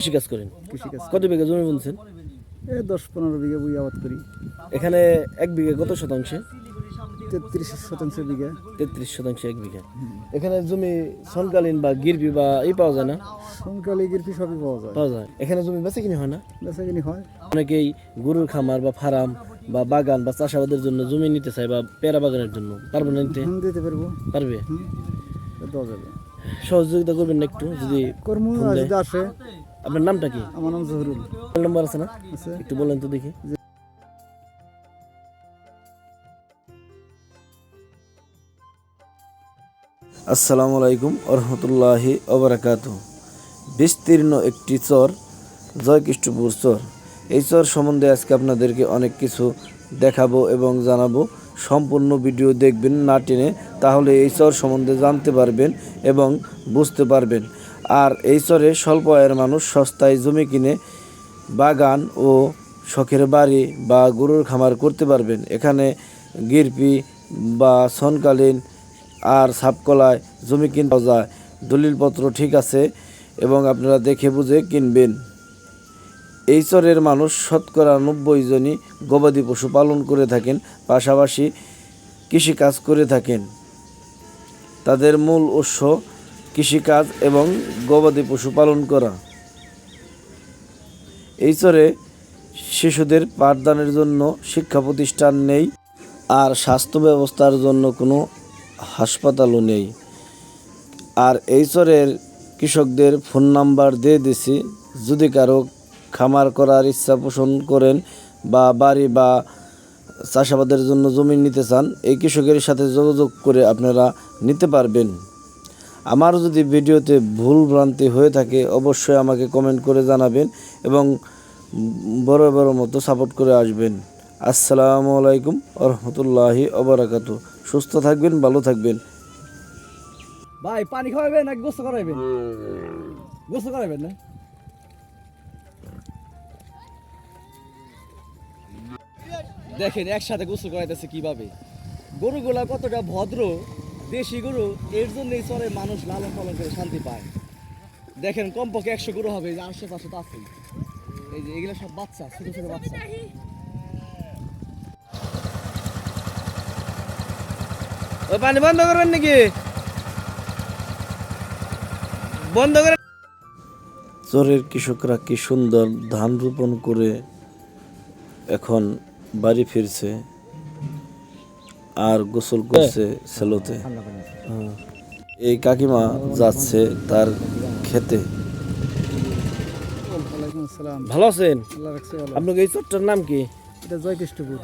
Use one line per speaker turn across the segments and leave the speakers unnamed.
কৃষি কাজ করেন?
কৃষিকাজ
কত বিঘা জমি
এই দশ পনেরো বিঘা বুই আবাদ করি।
এখানে এক বিঘা কত শতাংশে?
তেত্রিশ শতাংশ বিঘা।
তেত্রিশ শতাংশ এক বিঘা। এখানে জমি সনকালীন বা গিরবি বা এই পাওয়া যায় না?
গিরপি সবই পাওয়া যায়।
পাওয়া যায়। এখানে জমি বেচে কিনে হয় না?
বেচা কিনি হয়।
অনেকেই গরুর খামার বা ফার্ম বা বাগান বা চাষাবাদের জন্য জমি নিতে চায় বা পেয়ারা বাগানের জন্য। পারবে না নিতে?
দিতে পারব।
পারবে?
দেওয়া যাবে।
সহযোগিতা করবেন না একটু? যদি
কর্ম যদি আসে
আপনার নামটা কি?
আমার নাম জহরুল।
মোবাইল নাম্বার আছে না?
আছে।
একটু বলেন তো দেখি। আসসালামু আলাইকুম রহমতুল্লাহি অবরাকাত বিস্তীর্ণ একটি চর জয়কৃষ্ণপুর চর। এই চর সম্বন্ধে আজকে আপনাদেরকে অনেক কিছু দেখাবো এবং জানাব। সম্পূর্ণ ভিডিও দেখবেন না টেনে তাহলে এই চর সম্বন্ধে জানতে পারবেন এবং বুঝতে পারবেন। আর এই চরে স্বল্প আয়ের মানুষ সস্তায় জমি কিনে বাগান ও শখের বাড়ি বা গরুর খামার করতে পারবেন। এখানে গিরপি বা সনকালীন আর সাপকলায় জমি কিনতে যায়। দলিলপত্র ঠিক আছে এবং আপনারা দেখে বুঝে কিনবেন। এই চরের মানুষ শতকরা নব্বই জনই গবাদি পশু পালন করে থাকেন, পাশাপাশি কৃষিকাজ করে থাকেন। তাদের মূল উৎস কৃষিকাজ এবং গবাদি পশু পালন করা। এই চরে শিশুদের পাঠদানের জন্য শিক্ষা প্রতিষ্ঠান নেই আর স্বাস্থ্য ব্যবস্থার জন্য কোনো হাসপাতালও নেই। আর এই চরের কৃষকদের ফোন নাম্বার দিয়ে দিছি, যদি কারও খামার করার ইচ্ছা পোষণ করেন বা বাড়ি বা চাষাবাদের জন্য জমি নিতে চান, এই কৃষকের সাথে যোগাযোগ করে আপনারা নিতে পারবেন। আমার যদি ভিডিওতে ভুল ভ্রান্তি হয়ে থাকে, অবশ্যই আমাকে কমেন্ট করে জানাবেন এবং বড় বড় মতো সাপোর্ট করে আসবেন। আসসালামু আলাইকুম রহমতুল্লাহি অবরাকাত সুস্থ থাকবেন, ভালো থাকবেন।
ভাই, পানি খাওয়াবেন নাকি গোসল করাইবেন গোসল করাইবেন না?
দেখেন, একসাথে গোসল করাইতেছে কীভাবে? গরুগুলা কতটা ভদ্র। দেশি গরু, এর জন্য এই চরে মানুষ লালন পালন করে শান্তি পায়। দেখেন, কমপক্ষে একশো গরু হবে যে আশেপাশে তো আছেই। এই যে এগুলো সব বাচ্চা, ছোট ছোট বাচ্চা।
পানি বন্ধ করবেন নাকি? বন্ধ করে চরের কৃষকরা কি সুন্দর ধান রোপণ করে এখন বাড়ি ফিরছে? আর গোসল করছে সেলোতে। এই কাকিমা যাচ্ছে তার খেতে। ভালো আছেন? আপনার এই চরটার নাম কি?
এটা জয়কৃষ্ণপুর।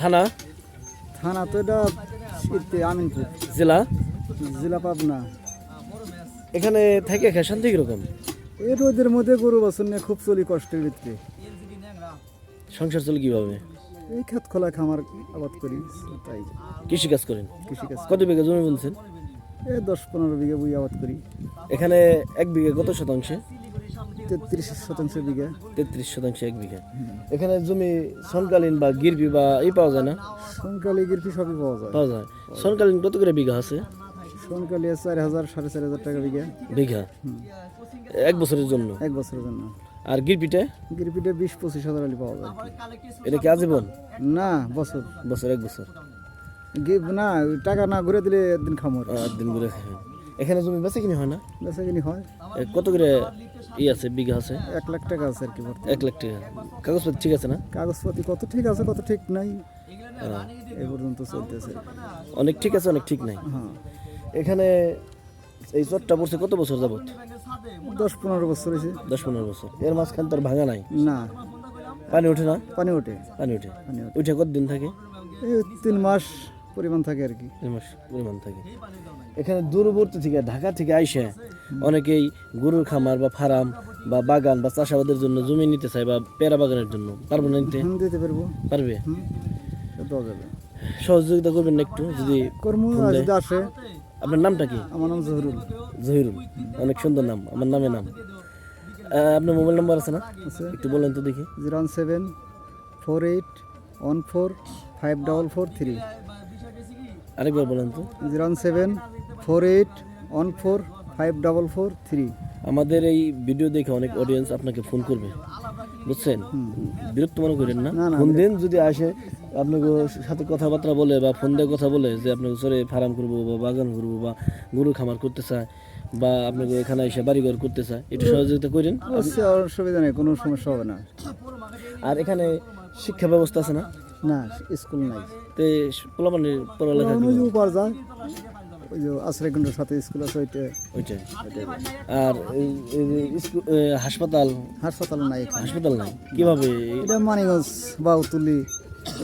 থানা?
থানা তো এটা আমিনপুর।
জেলা?
জেলা পাবনা।
এখানে থেকে খেয়ে শান্তি কীরকম?
এই রোদের মধ্যে গরু বাছুর নিয়ে খুব চলি কষ্টের ভিতরে।
সংসার চলে কীভাবে?
এই খেত খোলা খামার আবাদ করি তাই।
কৃষি কাজ করেন?
কৃষিকাজ
কত বিঘা জমি বলছেন
এই দশ পনেরো বিঘা বুই আবাদ করি।
এখানে এক বিঘা কত শতাংশে?
তেত্রিশ শতাংশ বিঘা।
তেত্রিশ শতাংশ এক বিঘা। এখানে জমি সনকালীন বা গিরবি বা এই পাওয়া যায় না?
সংকালে গিরপি সবই পাওয়া যায়।
পাওয়া যায়। সনকালীন কত করে বিঘা আছে?
সংকালে চার হাজার সাড়ে চার হাজার টাকা বিঘা।
বিঘা? এক বছরের জন্য?
এক বছরের জন্য।
আর গিরপিটা?
গিরপিটা বিশ পঁচিশ হাজার আলি পাওয়া যায়।
এটা কি আজীবন?
না বছর।
বছর এক বছর।
না টাকা না ঘুরে দিলে একদিন খামর
আট দিন করে এখানে জমি বেচে কিনি হয় না?
বেচা কিনি হয়।
কত করে ই আছে বিঘা আছে?
এক লাখ টাকা আছে আর কি
এক লাখ টাকা। কাগজপত্র ঠিক আছে না?
কাগজপাতি কত ঠিক আছে কত ঠিক নাই। এই পর্যন্ত চলতেছে।
অনেক ঠিক আছে অনেক ঠিক নাই।
হ্যাঁ।
এখানে এই চটটা পড়ছে কত বছর যাবত
দশ পনেরো বছর হয়েছে।
দশ পনেরো বছর। এর মাঝখান তোর ভাঙা নাই?
না।
পানি ওঠে না?
পানি ওঠে।
পানি ওঠে।
পানি ওঠে।
উঠে কত দিন থাকে?
এই তিন মাস পরিমাণ থাকে আর কি।
তিন মাস পরিমাণ থাকে। এখানে দূরবর্তী থেকে ঢাকা থেকে আইসে অনেকেই গরুর খামার বা ফার্ম বা বাগান বা চাষাবাদের জন্য জমি নিতে চায় বা পেয়ারা বাগানের জন্য। পারবে না নিতে?
দিতে পারব।
পারবে? সহযোগিতা করবেন না একটু? যদি
কর্ম যদি আসে
আপনার নামটা কি?
আমার নাম জহিরুল।
জহিরুল। অনেক সুন্দর নাম আমার নামে। নাম আপনার মোবাইল নাম্বার আছে না? একটু বলেন তো দেখি।
Zero one seven four eight one four five double four three.
আরেকবার বলেন তো।
Zero one seven four eight one four five double four three
আমাদের এই ভিডিও দেখে অনেক অডিয়েন্স আপনাকে ফোন করবে। বুঝছেন? বিরক্ত মনে করেন না? ফোন দেন যদি আসে আপনাকে সাথে কথাবার্তা বলে বা ফোন দিয়ে কথা বলে যে আপনাকে সরে ফার্ম করব বা বাগান করব বা গরু খামার করতে চায় বা আপনাকে এখানে এসে বাড়িঘর করতে চায় একটু সহযোগিতা করেন?
অসুবিধা নেই কোনো সমস্যা হবে না।
আর এখানে শিক্ষা ব্যবস্থা আছে না?
না স্কুল নাই।
তে পোলাপানের পড়ালেখা
যায় ওই যে আশ্রয়কেন্দ্রের সাথে স্কুল আছে ওইটা।
ওইটাই আর হাসপাতাল?
হাসপাতাল নাই
হাসপাতাল নাই? কীভাবে?
এটা মানিগঞ্জ বা উতুলি।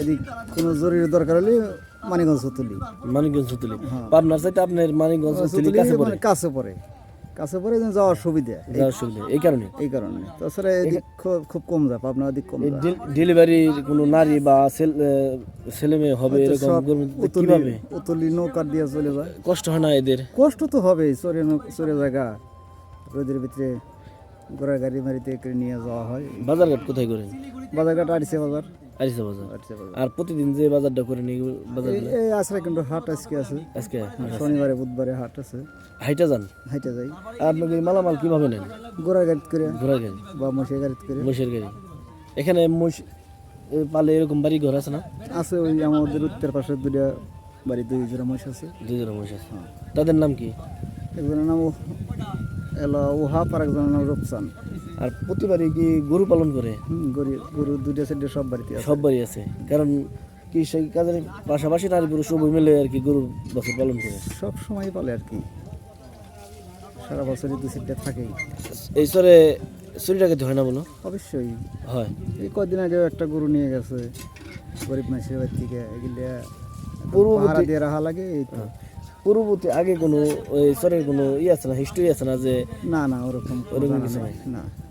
এদিক কোনো জরুরি দরকার হলে মানিগঞ্জ তুলি
মানিকগঞ্জ উতুলি। পাবনার চাইতে আপনার মানিকগঞ্জ তুলি
তুলি
কাছে পড়ে?
মানে কাছে যেন যাওয়ার সুবিধা। এই-
যাওয়ার সুবিধা এই কারণে।
এই কারণে। তাছাড়া এদিক খুব- খুব কম যায় পাবনা এদিক কম
ডেলিভারির কোনো নারী বা ছেল- মেয়ে হবে এরকম কীভাবে?
উতলি নৌকা দিয়ে চলে যায়।
কষ্ট হয় না এদের?
কষ্ট তো হবে চরে চরে জায়গা। রোদের ভিতরে ঘোড়া গাড়ি মারিতে নিয়ে যাওয়া হয়।
বাজার ঘাট কোথায় করেন?
বাজারঘাট আড়িছে বাজার।
আরিসা বাজার। আর প্রতিদিন যে বাজারটা করেন এই বাজার
এই- এই কিন্তু হাট আজকে আছে।
আজকে?
শনিবারে বুধবারে হাট আছে।
হাইটা যান?
হাইটে যাই।
আর আপনাকে মালামাল কীভাবে নেন?
ঘোড়া গাড়ি করে।
ঘোড়া গাড়ি
বা মশে গাড়ি করে।
মহিষের গাড়ি। এখানে এ, পালে এরকম বাড়ি ঘর আছে না?
আছে ওই আমাদের উত্তর পাশে দুটা বাড়ি দুই জোড়া মহিষ আছে।
দুজন মহিষ আছে। তাদের নাম কি?
একজনের নাম ও- এলো ওহাপ আর একজনের নাম রূপচান
আর প্রতিবারই কি গরু পালন করে?
গরু গরু দুইটা সাইডে সব বাড়িতে
সব বাড়ি আছে। কারণ কি সেই কাজের পাশাপাশি নারী পুরুষ উভয় মিলে আর কি গরু বছর পালন করে।
সব সময় পালে আর কি। সারা বছরই দু সিটটা থাকেই।
এই সরে চুরি ডাকাতি হয় না বলো?
অবশ্যই।
হয়।
এই কদিন আগে একটা গরু নিয়ে গেছে গরিব মানুষের বাড়ি থেকে। এগুলো
পূর্ববর্তী-
দিয়ে রাখা লাগে এই তো।
পূর্ববর্তী আগে কোনো ওই সরের কোনো ই আছে না হিস্ট্রি আছে না যে
না না ওরকম
ওরকম কিছু।
না।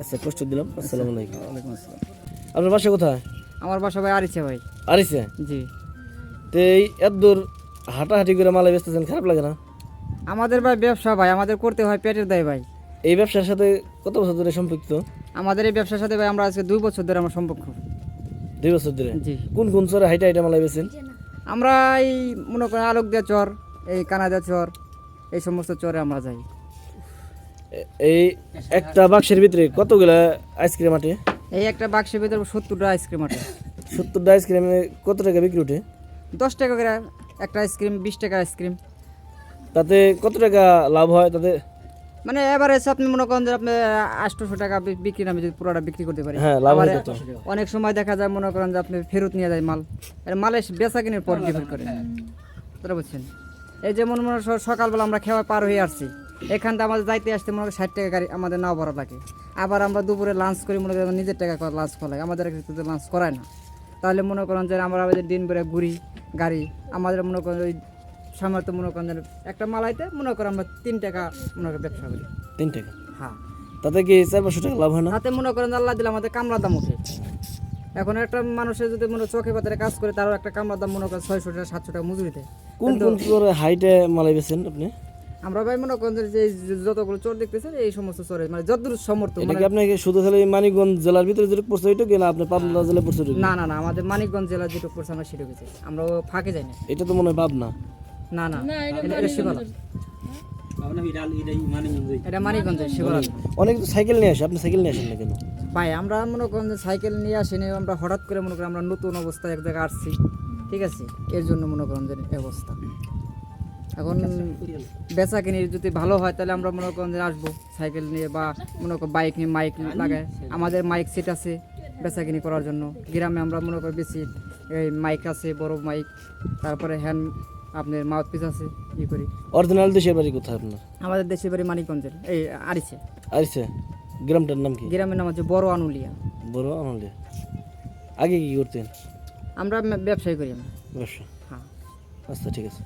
আচ্ছা কষ্ট দিলাম। আসসালামু আলাইকুম।
ওয়ালাইকুম আসসালাম।
আপনার বাসা কোথায়?
আমার বাসা ভাই আরিছে ভাই।
আরিসে
জি।
তো এই এত দূর হাঁটাহাঁটি করে মালা বেচতেছেন খারাপ লাগে না?
আমাদের ভাই ব্যবসা ভাই আমাদের করতে হয় পেটের দায় ভাই।
এই ব্যবসার সাথে কত বছর ধরে সম্পৃক্ত?
আমাদের এই ব্যবসার সাথে ভাই আমরা আজকে দুই বছর ধরে আমার সম্পর্ক
দুই বছর ধরে?
জি।
কোন কোন চরে হাইটা হাইটা মালা বেছেন
আমরা এই মনে করেন আলোক দিয়া চর এই কানাদা চর এই সমস্ত চরে আমরা যাই।
এই একটা বাক্সের ভিতরে কতগুলা আইসক্রিম আটে?
এই একটা বাক্সের ভিতরে সত্তরটা আইসক্রিম আছে
সত্তরটা আইসক্রিম কত টাকা বিক্রি উঠে?
দশ টাকা করে একটা আইসক্রিম বিশ টাকা আইসক্রিম।
তাতে কত টাকা লাভ হয় তাতে?
মানে এভারেজ আপনি মনে করেন যে আপনি আটশোশো টাকা বিক্রি নামে যদি পুরোটা বিক্রি করতে পারি।
হ্যাঁ, লাভ
অনেক সময় দেখা যায় মনে করেন যে আপনি ফেরত নিয়ে যায় মাল। আর মালের বেচা কিনের পর ডিপেন্ড করে। তারা বুঝছেন? এই যেমন মনে সকালবেলা আমরা খেওয়া পার হয়ে আসছি। এখান থেকে আমাদের যাইতে আসতে মনে হয় ষাট টাকা গাড়ি আমাদের নাও ভরা লাগে আবার আমরা দুপুরে লাঞ্চ করি মনে করেন নিজের টাকা লাঞ্চ করা লাগে আমাদের ক্ষেত্রে লাঞ্চ করায় না। তাহলে মনে করেন যে আমরা আমাদের দিন বেড়ে ঘুরি গাড়ি আমাদের মনে করেন ওই সামর্থ্য মনে করেন যে একটা মালাইতে মনে করেন আমরা তিন টাকা মনে করেন ব্যবসা করি।
তিন টাকা?
হ্যাঁ।
তাতে কি চার পাঁচশো টাকা লাভ হয় না?
হাতে মনে করেন আল্লাহ দিলে আমাদের কামলা দাম ওঠে। এখন একটা মানুষের যদি মনে চোখে পাতারে কাজ করে তারও একটা কামলার দাম মনে করেন ছয়শো টাকা সাতশো টাকা মজুরি দেয়
কোন কোন হাইটে মালাই বেছেন আপনি?
আমরা ভাই মনে করেন যে এই যতগুলো চোর দেখতেছেন এই সমস্ত চোরে মানে যতদূর সমর্থ
এটা
মানে
কি আপনাকে শুধু খালি মানিকগঞ্জ জেলার ভিতরে যেটা পড়ছে ওইটা কি না আপনি পাবনা জেলায় পড়ছে
না না না আমাদের মানিকগঞ্জ জেলা যেটুকু করছে আমরা সেটুকু গেছি আমরা ফাঁকে যাই না
এটা তো মনে হয় পাবনা।
না না এটা- এটা শিবালা এটা মানিকগঞ্জের শিবালা
অনেক সাইকেল নিয়ে আসে আপনি সাইকেল নিয়ে আসেন না কেন?
ভাই আমরা মনে করেন যে সাইকেল নিয়ে আসিনি আমরা হঠাৎ করে মনে করেন আমরা নতুন অবস্থায় এক জায়গায় আসছি ঠিক আছে? এর জন্য মনে করেন যে অবস্থা। এখন বেচা কিনি যদি ভালো হয় তাহলে আমরা মনে করেন আসব সাইকেল নিয়ে বা মনে করেন বাইক নিয়ে মাইক লাগায়। আমাদের মাইক সেট আছে বেচা কিনি করার জন্য। গ্রামে আমরা মনে করি বেশি এই মাইক আছে বড় মাইক তারপরে হ্যান্ড আপনার মাউথ পিস আছে ই করি।
অরিজিনাল দেশের বাড়ি কোথায় আপনার?
আমাদের দেশের বাড়ি মানিকগঞ্জের এই আরিছে
আরিসে গ্রামটার নাম কি?
গ্রামের নাম হচ্ছে বড় আনুলিয়া।
বড় আনুলিয়া। আগে কি করতেন?
আমরা ব্যবসায়ী করি আমরা।
ব্যবসা।
হ্যাঁ।
আচ্ছা ঠিক আছে।